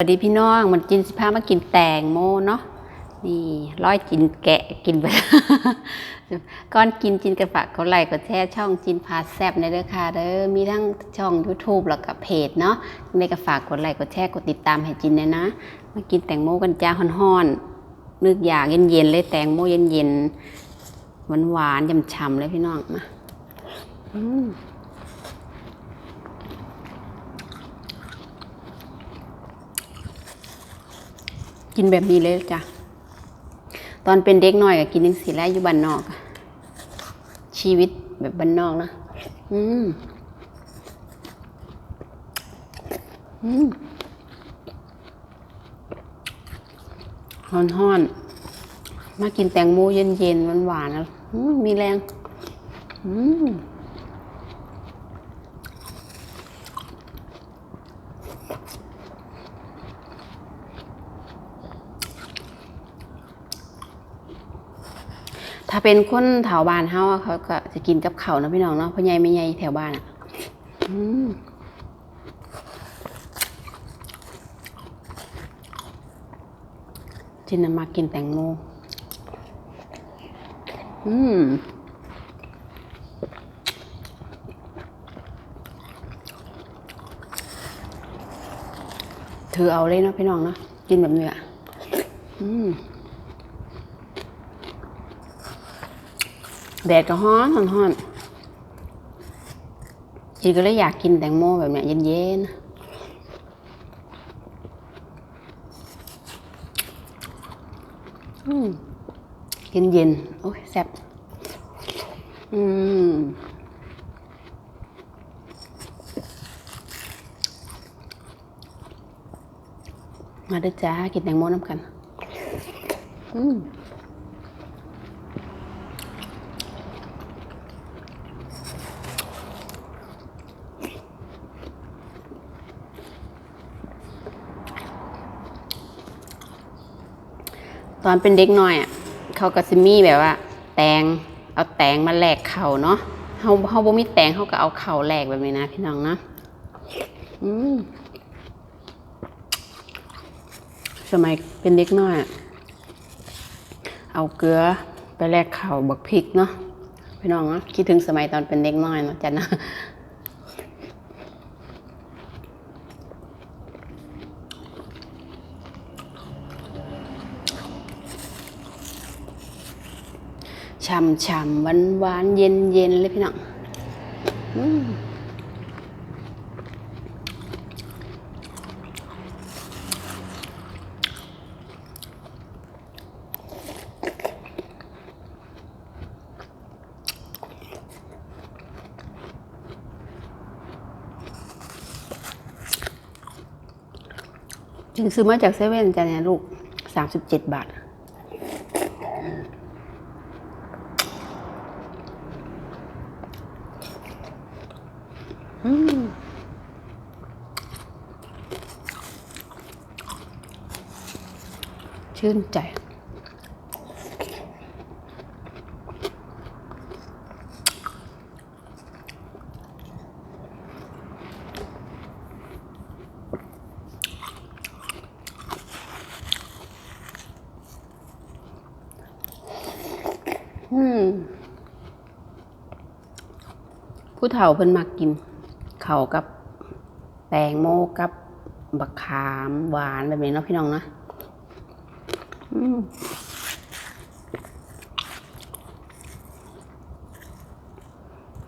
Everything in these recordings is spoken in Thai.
สวัสดีพี่น้องมันกินสิพามากินแตงโมเนาะนี่ร้อยกินแกะกินไปก่อนกินจินกระฝากเขาไลค์ก็แชร์ช่องจินพาแซบในเด้อค่ะเด้อมีทั้งช่อง YouTube แล้วก็เพจเนาะในกระฝากกดไลค์กดแชร์กดติดตามให้จินเนี่ยนะ มากินแตงโมกันจ้าฮ้อนๆนึกอยากเย็นๆเลยแตงโมเย็นๆหวานๆฉ่ำๆเลยพี่น้องมาอืม กินแบบนี้เลยจ้ะ ตอนเป็นเด็กน้อยก็กินยังสีแรกอยู่บ้านนอก ชีวิตแบบบ้านนอกนะ อืม อืมฮ้อนฮ้อนมากินแตงโมเย็นเย็นหวานหวานๆนะอืมมีแรง อืม ถ้าเป็นคนแถวบ้านเฮาอะเขาก็จะกินกับเขานะพี่น้องเนาะพ่อใหญ่ไม่ใหญ่แถวบ้านอะจินน่ะมากินแตงโมอืมถือเอาเลยเนาะพี่น้องเนาะกินแบบเนี้ออืม แดดก็ฮ้อนฮ้อนฮ้อนจีก็เลยอยากกินแตงโมแบบเนี้ยเย็นๆอืมเย็นเย็นๆโอ้ยแซ่บอืมมาด้อจ้า กินแตงโมน้ำกัน อืม อนเป็นเด็กน้อยอะเขาก็จะมีแบบว่า แตงเอาแตงมาแหลกเข่าเนาะเฮาเฮาบ่มีแตงเขาก็เอาเข่าแหลกแบบนี้นะพี่น้องนะอืมสมัยเป็นเด็กน้อยอะเอาเกลือไปแลกเข่าบักพริกเนาะพี่น้องเนาะคิดถึงสมัยตอนเป็นเด็กน้อยเนาะจันนะ ช่ำช่ำหวานหวานเย็นเย็นเลยพี่น้องจึงซื้อมาจากเซเว่นจ้ะเนี่ยลูกสามสิบเจ็ดบาท ชื่นใจอืมผู้เฒ่าเพิ่นมักกิน เขากับแตงโมกับบักขามหวานแบบนี้เนาะพี่น้องนะ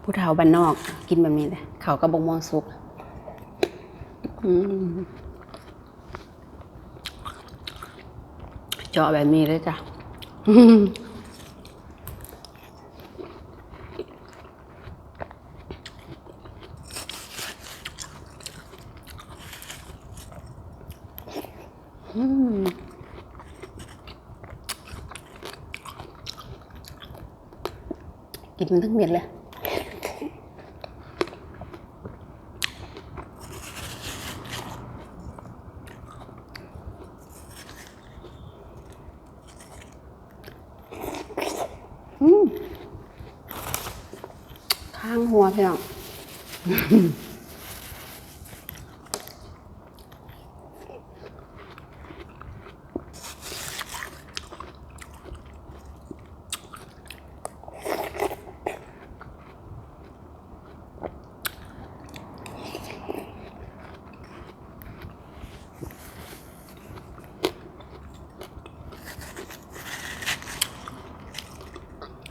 ผู้เฒ่าบ้านนอกกินแบบนี้เลยเขากับบกม่วงสุกเจาะแบบนี้เลยจ้ะ กินมันทั้งเม็ดเลยข้างหัวพี่น้อง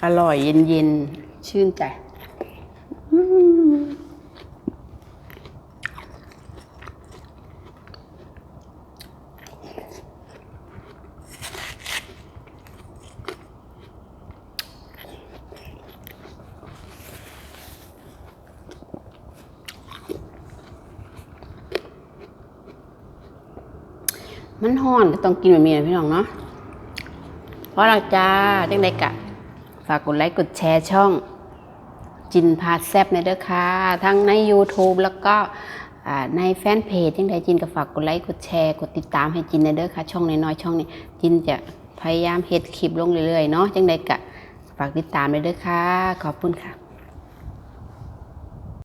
อร่อยเย็นๆ ชื่นใจมันห่อนก็ต้องกินแบบนี้นะพี่น้องเนาะเพราะหลังจ้าจังไดกะ ฝากกดไลค์กดแชร์ช่อง จินพาแซบในเด้อค่ะ ทั้งใน YouTube แล้วก็ในแฟนเพจจังไดจินก็ฝากกดไลค์กดแชร์กดติดตามให้จินในเด้อค่ะ ช่องน้อยๆช่องนี้ จินจะพยายามเฮ็ดคลิปลงเรื่อยๆเนาะจังไดกะฝากติดตามในเด้อค่ะ ขอบคุณค่ะ